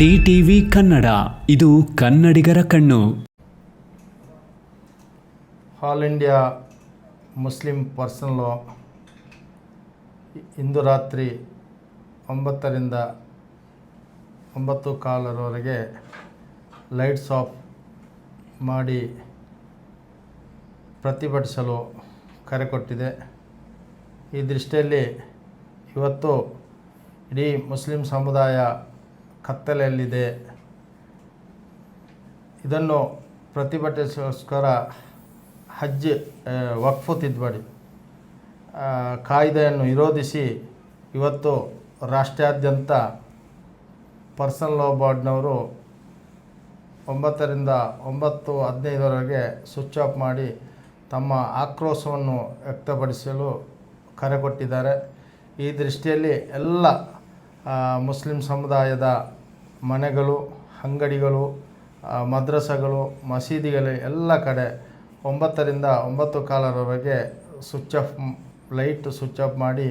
D TV Kannada, ಇದು ಕನ್ನಡಿಗರ ಕಣ್ಣು. All India Muslim person law ಇಂದು ರಾತ್ರಿ ಒಂಬತ್ತರಿಂದ ಒಂಬತ್ತು ಕಾಲರವರೆಗೆ ಲೈಟ್ಸ್ ಆಫ್ ಮಾಡಿ ಪ್ರತಿಭಟಿಸಲು ಕರೆ ಕೊಟ್ಟಿದೆ. ಈ ದೃಷ್ಟಿಯಲ್ಲಿ ಇವತ್ತು ಇಡೀ ಮುಸ್ಲಿಂ ಸಮುದಾಯ ಕತ್ತಲೆಯಲ್ಲಿದೆ. ಇದನ್ನು ಪ್ರತಿಭಟಿಸೋಸ್ಕರ ಹಜ್ ವಕ್ಫು ತಿದ್ದುಪಡಿ ಕಾಯ್ದೆಯನ್ನು ವಿರೋಧಿಸಿ ಇವತ್ತು ರಾಷ್ಟ್ರಾದ್ಯಂತ ಪರ್ಸನಲ್ ಲಾ ಬೋರ್ಡ್ನವರು ಒಂಬತ್ತರಿಂದ ಒಂಬತ್ತು, ಹದಿನೈದರವರೆಗೆ ಸ್ವಿಚ್ ಆಫ್ ಮಾಡಿ ತಮ್ಮ ಆಕ್ರೋಶವನ್ನು ವ್ಯಕ್ತಪಡಿಸಲು ಕರೆ ಕೊಟ್ಟಿದ್ದಾರೆ. ಈ ದೃಷ್ಟಿಯಲ್ಲಿ ಎಲ್ಲ ಮುಸ್ಲಿಂ ಸಮುದಾಯದ ಮನೆಗಳು, ಅಂಗಡಿಗಳು ಮದ್ರಸಗಳು, ಮಸೀದಿಗಳು ಎಲ್ಲ ಕಡೆ ಒಂಬತ್ತರಿಂದ ಒಂಬತ್ತು ಕಾಲರವರೆಗೆ switch off light switch off ಮಾಡಿ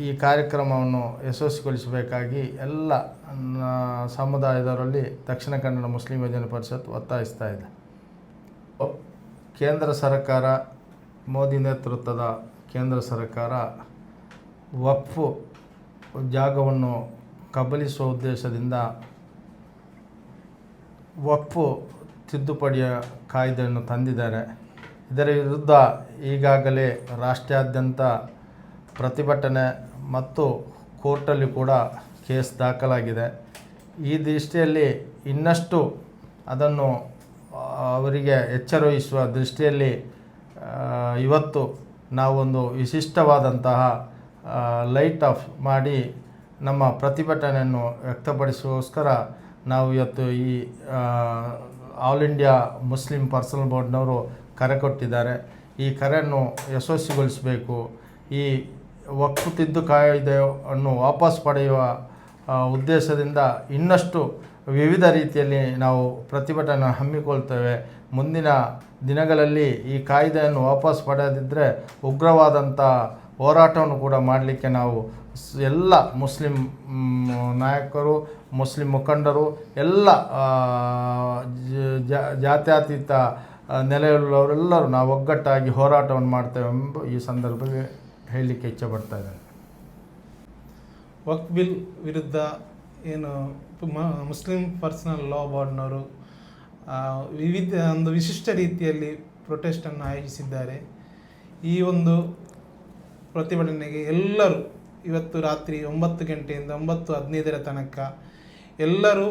ಈ ಕಾರ್ಯಕ್ರಮವನ್ನು ಯಶಸ್ವಿಗೊಳಿಸಬೇಕಾಗಿ ಎಲ್ಲ ಸಮುದಾಯದವರಲ್ಲಿ ದಕ್ಷಿಣ ಕನ್ನಡ ಮುಸ್ಲಿಂ ಯೋಜನೆ ಪರಿಷತ್ ಒತ್ತಾಯಿಸ್ತಾ ಇದೆ. ಕೇಂದ್ರ ಸರ್ಕಾರ, ಮೋದಿ ನೇತೃತ್ವದ ಕೇಂದ್ರ ಸರ್ಕಾರ ವಕ್ಫು ಜಾಗವನ್ನು ಕಬಲಿಸುವ ಉದ್ದೇಶದಿಂದ ವಕ್ಫು ತಿದ್ದುಪಡಿಯ ಕಾಯ್ದೆಯನ್ನು ತಂದಿದ್ದಾರೆ. ಇದರ ವಿರುದ್ಧ ಈಗಾಗಲೇ ರಾಷ್ಟ್ರಾದ್ಯಂತ ಪ್ರತಿಭಟನೆ ಮತ್ತು ಕೋರ್ಟಲ್ಲಿ ಕೂಡ ಕೇಸ್ ದಾಖಲಾಗಿದೆ. ಈ ದೃಷ್ಟಿಯಲ್ಲಿ ಇನ್ನಷ್ಟು ಅದನ್ನು ಅವರಿಗೆ ಎಚ್ಚರವಹಿಸುವ ದೃಷ್ಟಿಯಲ್ಲಿ ಇವತ್ತು ನಾವೊಂದು ವಿಶಿಷ್ಟವಾದಂತಹ ಲೈಟ್ ಆಫ್ ಮಾಡಿ ನಮ್ಮ ಪ್ರತಿಭಟನೆಯನ್ನು ವ್ಯಕ್ತಪಡಿಸೋಸ್ಕರ ನಾವು ಇವತ್ತು ಈ ಆಲ್ ಇಂಡಿಯಾ ಮುಸ್ಲಿಂ ಪರ್ಸನಲ್ ಬೋರ್ಡ್ನವರು ಕರೆ ಕೊಟ್ಟಿದ್ದಾರೆ. ಈ ಕರೆಯನ್ನು ಯಶಸ್ವಿಗೊಳಿಸಬೇಕು. ಈ ವಕ್ಫು ತಿದ್ದು ಕಾಯ್ದೆಯನ್ನು ವಾಪಸ್ ಪಡೆಯುವ ಉದ್ದೇಶದಿಂದ ಇನ್ನಷ್ಟು ವಿವಿಧ ರೀತಿಯಲ್ಲಿ ನಾವು ಪ್ರತಿಭಟನೆ ಹಮ್ಮಿಕೊಳ್ತೇವೆ. ಮುಂದಿನ ದಿನಗಳಲ್ಲಿ ಈ ಕಾಯ್ದೆಯನ್ನು ವಾಪಸ್ ಪಡೆಯದಿದ್ದರೆ ಉಗ್ರವಾದಂಥ ಹೋರಾಟವನ್ನು ಕೂಡ ಮಾಡಲಿಕ್ಕೆ ನಾವು ಎಲ್ಲ ಮುಸ್ಲಿಂ ನಾಯಕರು, ಮುಸ್ಲಿಂ ಮುಖಂಡರು, ಎಲ್ಲ ಜಾತ್ಯತೀತ ನೆಲೆಯುಳ್ಳವರೆಲ್ಲರೂ ನಾವು ಒಗ್ಗಟ್ಟಾಗಿ ಹೋರಾಟವನ್ನು ಮಾಡ್ತೇವೆ ಎಂಬ ಈ ಸಂದರ್ಭಕ್ಕೆ ಹೇಳಲಿಕ್ಕೆ ಇಚ್ಛೆ ಪಡ್ತಾ ಇದ್ದೇನೆ. ವಕ್ ಬಿಲ್ ವಿರುದ್ಧ ಏನು ಮುಸ್ಲಿಂ ಪರ್ಸನಲ್ ಲಾ ಬೋರ್ಡ್ನವರು ವಿವಿಧ ಒಂದು ವಿಶಿಷ್ಟ ರೀತಿಯಲ್ಲಿ ಪ್ರೊಟೆಸ್ಟನ್ನು ಆಯೋಜಿಸಿದ್ದಾರೆ. ಈ ಒಂದು ಪ್ರತಿಭಟನೆಗೆ ಎಲ್ಲರೂ ಇವತ್ತು ರಾತ್ರಿ ಒಂಬತ್ತು ಗಂಟೆಯಿಂದ ಒಂಬತ್ತು ಹದಿನೈದರ ತನಕ ಎಲ್ಲರೂ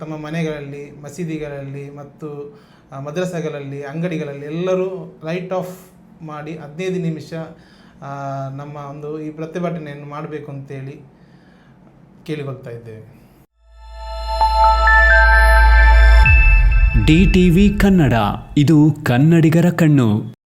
ತಮ್ಮ ಮನೆಗಳಲ್ಲಿ, ಮಸೀದಿಗಳಲ್ಲಿ ಮತ್ತು ಮದ್ರಸಾಗಳಲ್ಲಿ, ಅಂಗಡಿಗಳಲ್ಲಿ ಎಲ್ಲರೂ ಲೈಟ್ ಆಫ್ ಮಾಡಿ ಹದಿನೈದು ನಿಮಿಷ ನಮ್ಮ ಒಂದು ಈ ಪ್ರತಿಭಟನೆಯನ್ನು ಮಾಡಬೇಕು ಅಂತೇಳಿ ಕೇಳಿಕೊಳ್ತಾ ಇದ್ದೇವೆ. ಡಿ ಟಿವಿ ಕನ್ನಡ, ಇದು ಕನ್ನಡಿಗರ ಕಣ್ಣು.